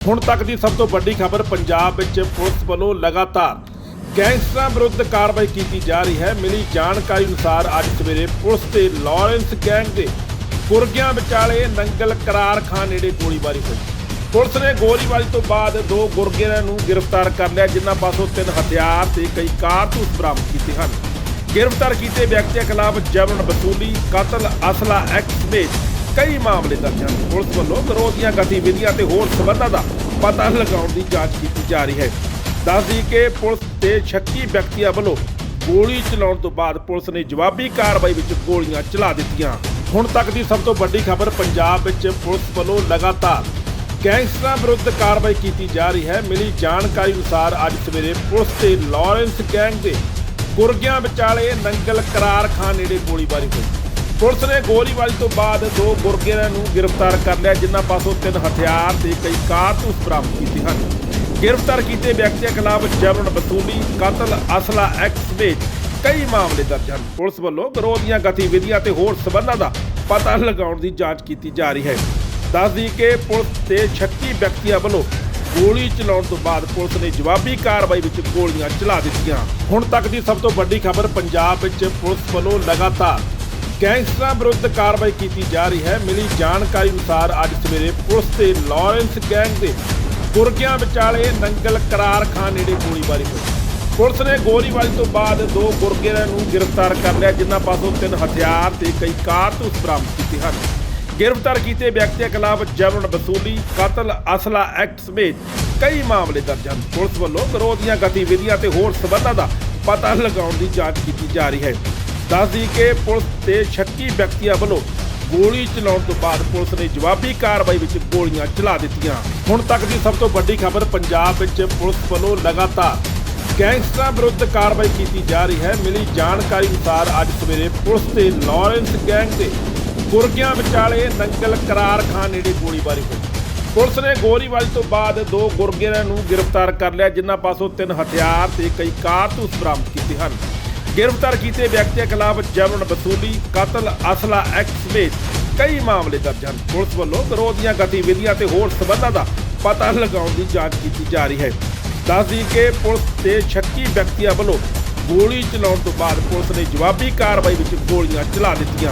ਹੁਣ ਤੱਕ ਦੀ ਸਭ ਤੋਂ ਵੱਡੀ ਖਬਰ ਪੰਜਾਬ ਵਿੱਚ ਪੁਲਿਸ ਵੱਲੋਂ ਲਗਾਤਾਰ ਗੈਂਗਸਟਰਾਂ ਵਿਰੁੱਧ ਕਾਰਵਾਈ ਕੀਤੀ ਜਾ ਰਹੀ ਹੈ। ਮਿਲੀ ਜਾਣਕਾਰੀ ਅਨੁਸਾਰ ਅੱਜ ਸਵੇਰੇ ਪੁਲਿਸ ਤੇ ਲਾਰੈਂਸ ਗੈਂਗ ਦੇ ਗੁਰਗਿਆਂ ਵਿਚਾਲੇ ਨੰਗਲ ਕਰਾਰ ਖਾਨ ਨੇੜੇ ਗੋਲੀਬਾਰੀ ਹੋਈ। ਪੁਲਿਸ ਨੇ ਗੋਲੀਬਾਰੀ ਤੋਂ ਬਾਅਦ ਦੋ ਗੁਰਗਿਆਂ ਨੂੰ ਗ੍ਰਿਫਤਾਰ ਕਰ ਲਿਆ, ਜਿਨ੍ਹਾਂ ਪਾਸੋਂ ਤਿੰਨ ਹਥਿਆਰ ਤੇ ਕਈ ਕਾਰਤੂਸ ਬਰਾਮਦ ਕੀਤੇ ਹਨ। ਗ੍ਰਿਫਤਾਰ ਕੀਤੇ ਵਿਅਕਤੀਆਂ ਖਿਲਾਫ ਜਬਰਨ ਵਸੂਲੀ, ਕਤਲ, ਅਸਲਾ ਐਕਟ ਸਮੇਤ ਕਈ ਮਾਮਲੇ ਦਰਜ ਹਨ। ਪੁਲਿਸ ਵੱਲੋਂ ਗਰੋਹ ਦੀਆਂ ਗਤੀਵਿਧੀਆਂ ਤੇ ਹੋਰ ਸਬੰਧਾਂ ਦਾ ਪਤਾ ਲਗਾਉਣ ਦੀ ਜਾਂਚ ਕੀਤੀ ਜਾ ਰਹੀ ਹੈ। ਦੱਸਦੀ ਕਿ ਪੁਲਿਸ ਤੇ ਸ਼ੱਕੀ ਵਿਅਕਤੀਆਂ ਵੱਲੋਂ ਗੋਲੀ ਚਲਾਉਣ ਤੋਂ ਬਾਅਦ ਪੁਲਿਸ ਨੇ ਜਵਾਬੀ ਕਾਰਵਾਈ ਵਿੱਚ ਗੋਲੀਆਂ ਚਲਾ ਦਿੱਤੀਆਂ। ਹੁਣ ਤੱਕ ਦੀ ਸਭ ਤੋਂ ਵੱਡੀ ਖਬਰ ਪੰਜਾਬ ਵਿੱਚ ਪੁਲਿਸ ਵੱਲੋਂ ਲਗਾਤਾਰ ਗੈਂਗਸਟਰਾਂ ਵਿਰੁੱਧ ਕਾਰਵਾਈ ਕੀਤੀ ਜਾ ਰਹੀ ਹੈ। ਮਿਲੀ ਜਾਣਕਾਰੀ ਅਨੁਸਾਰ ਅੱਜ ਸਵੇਰੇ ਪੁਲਿਸ ਤੇ ਲਾਰੈਂਸ ਗੈਂਗ ਦੇ ਗੁਰਗਿਆਂ ਵਿਚਾਲੇ ਨੰਗਲ ਕਰਾਰ ਖਾਨ ਨੇੜੇ ਗੋਲੀਬਾਰੀ ਹੋਈ। ਪੁਲਿਸ ਨੇ ਗੋਲੀਬਾਰੀ ਤੋਂ ਬਾਅਦ ਦੋ ਗੁਰਗਿਆਂ ਨੂੰ ਗ੍ਰਿਫਤਾਰ ਕਰ ਲਿਆ, ਜਿਨ੍ਹਾਂ ਪਾਸੋਂ ਤਿੰਨ ਹਥਿਆਰ ਤੇ ਕਈ ਕਾਰਤੂਸ ਬਰਾਮਦ ਕੀਤੇ ਹਨ। ਗ੍ਰਿਫਤਾਰ ਕੀਤੇ ਵਿਅਕਤੀਆਂ ਖਿਲਾਫ ਜਬਰਨ ਵਸੂਲੀ, ਕਤਲ, ਅਸਲਾ ਐਕਟ ਸਮੇਤ ਕਈ ਮਾਮਲੇ ਦਰਜ ਹਨ। ਪੁਲਿਸ ਵੱਲੋਂ ਗਰੋਹ ਦੀਆਂ ਗਤੀਵਿਧੀਆਂ ਤੇ ਹੋਰ ਸਬੰਧਾਂ ਦਾ ਪਤਾ ਲਗਾਉਣ ਦੀ ਜਾਂਚ ਕੀਤੀ ਜਾ ਰਹੀ ਹੈ। ਦੱਸਦੀ ਕਿ ਪੁਲਿਸ ਤੇ ਸ਼ੱਕੀ ਵਿਅਕਤੀਆਂ ਵੱਲੋਂ ਗੋਲੀ ਚਲਾਉਣ ਤੋਂ ਬਾਅਦ ਪੁਲਿਸ ਨੇ ਜਵਾਬੀ ਕਾਰਵਾਈ ਵਿੱਚ ਗੋਲੀਆਂ ਚਲਾ ਦਿੱਤੀਆਂ। ਹੁਣ ਤੱਕ ਦੀ ਸਭ ਤੋਂ ਵੱਡੀ ਖਬਰ ਪੰਜਾਬ ਵਿੱਚ ਪੁਲਿਸ ਵੱਲੋਂ ਲਗਾਤਾਰ ਗੈਂਗਸਟਰਾਂ ਵਿਰੁੱਧ ਕਾਰਵਾਈ ਕੀਤੀ ਜਾ ਰਹੀ ਹੈ। ਮਿਲੀ ਜਾਣਕਾਰੀ ਅਨੁਸਾਰ ਅੱਜ ਸਵੇਰੇ ਪੁਲਿਸ ਤੇ ਲਾਰੈਂਸ ਗੈਂਗ ਦੇ ਗੁਰਗਿਆਂ ਵਿਚਾਲੇ ਨੰਗਲ ਕਰਾਰ ਖਾਨ ਨੇੜੇ ਗੋਲੀਬਾਰੀ ਹੋਈ। ਪੁਲਿਸ ਨੇ ਗੋਲੀਬਾਰੀ ਤੋਂ ਬਾਅਦ ਦੋ ਗੁਰਗਿਆਂ ਨੂੰ ਗ੍ਰਿਫਤਾਰ ਕਰ ਲਿਆ, ਜਿਨ੍ਹਾਂ ਪਾਸੋਂ ਤਿੰਨ ਹਥਿਆਰ ਤੇ ਕਈ ਕਾਰਤੂਸ ਬਰਾਮਦ ਕੀਤੇ ਹਨ। ਗ੍ਰਿਫਤਾਰ ਕੀਤੇ ਵਿਅਕਤੀਆਂ ਖਿਲਾਫ ਜਬਰਨ ਵਸੂਲੀ, ਕਤਲ, ਅਸਲਾ ਐਕਟ ਸਮੇਤ ਕਈ ਮਾਮਲੇ ਦਰਜ ਹਨ। ਪੁਲਿਸ ਵੱਲੋਂ ਵਿਰੋਧ ਦੀਆਂ ਗਤੀਵਿਧੀਆਂ ਤੇ ਹੋਰ ਸਬੰਧਾਂ ਦਾ ਪਤਾ ਲਗਾਉਣ ਦੀ ਜਾਂਚ ਕੀਤੀ ਜਾ ਰਹੀ ਹੈ। ਦੱਸਦੀ ਕਿ ਪੁਲਿਸ ਤੇ ਸ਼ੱਕੀ ਵਿਅਕਤੀਆਂ ਵੱਲੋਂ ਗੋਲੀ ਚਲਾਉਣ ਤੋਂ ਬਾਅਦ ਪੁਲਿਸ ਨੇ ਜਵਾਬੀ ਕਾਰਵਾਈ ਵਿੱਚ ਗੋਲੀਆਂ ਚਲਾ ਦਿੱਤੀਆਂ। ਹੁਣ ਤੱਕ ਦੀ ਸਭ ਤੋਂ ਵੱਡੀ ਖਬਰ ਪੰਜਾਬ ਵਿੱਚ ਪੁਲਿਸ ਵੱਲੋਂ ਲਗਾਤਾਰ ਗੈਂਗਸਟਰਾਂ ਵਿਰੁੱਧ ਕਾਰਵਾਈ ਕੀਤੀ ਜਾ ਰਹੀ ਹੈ। ਮਿਲੀ ਜਾਣਕਾਰੀ ਅਨੁਸਾਰ ਅੱਜ ਸਵੇਰੇ ਪੁਲਿਸ ਤੇ ਲਾਰੈਂਸ ਗੈਂਗ ਦੇ ਗੁਰਗਿਆਂ ਵਿਚਾਲੇ ਨੰਗਲ ਕਰਾਰ ਖਾਨ ਨੇੜੇ ਗੋਲੀਬਾਰੀ ਹੋਈ। ਪੁਲਿਸ ਨੇ ਗੋਲੀਬਾਰੀ ਤੋਂ ਬਾਅਦ ਦੋ ਗੁਰਗਿਆਂ ਨੂੰ ਗ੍ਰਿਫਤਾਰ ਕਰ ਲਿਆ, ਜਿਨ੍ਹਾਂ ਪਾਸੋਂ ਤਿੰਨ ਹਥਿਆਰ ਤੇ ਕਈ ਕਾਰਤੂਸ ਬਰਾਮਦ ਕੀਤੇ ਹਨ। ਗ੍ਰਿਫਤਾਰ ਕੀਤੇ ਵਿਅਕਤੀਆਂ ਖਿਲਾਫ ਜਬਰਨ ਵਸੂਲੀ, ਕਤਲ, ਅਸਲਾ ਐਕਟ ਸਮੇਤ ਕਈ ਮਾਮਲੇ ਦਰਜ ਹਨ। ਪੁਲਿਸ ਵੱਲੋਂ ਵਿਰੋਧ ਦੀਆਂ ਗਤੀਵਿਧੀਆਂ ਤੇ ਹੋਰ ਸਬੰਧਾਂ ਦਾ ਪਤਾ ਲਗਾਉਣ ਦੀ ਜਾਂਚ ਕੀਤੀ ਜਾ ਰਹੀ ਹੈ। ਦੱਸਦੀ ਕਿ ਪੁਲਿਸ ਤੇ ਸ਼ੱਕੀ ਵਿਅਕਤੀਆਂ ਵੱਲੋਂ ਗੋਲੀ ਚਲਾਉਣ ਤੋਂ ਬਾਅਦ ਪੁਲਿਸ ਨੇ ਜਵਾਬੀ ਕਾਰਵਾਈ ਵਿੱਚ ਗੋਲੀਆਂ ਚਲਾ ਦਿੱਤੀਆਂ।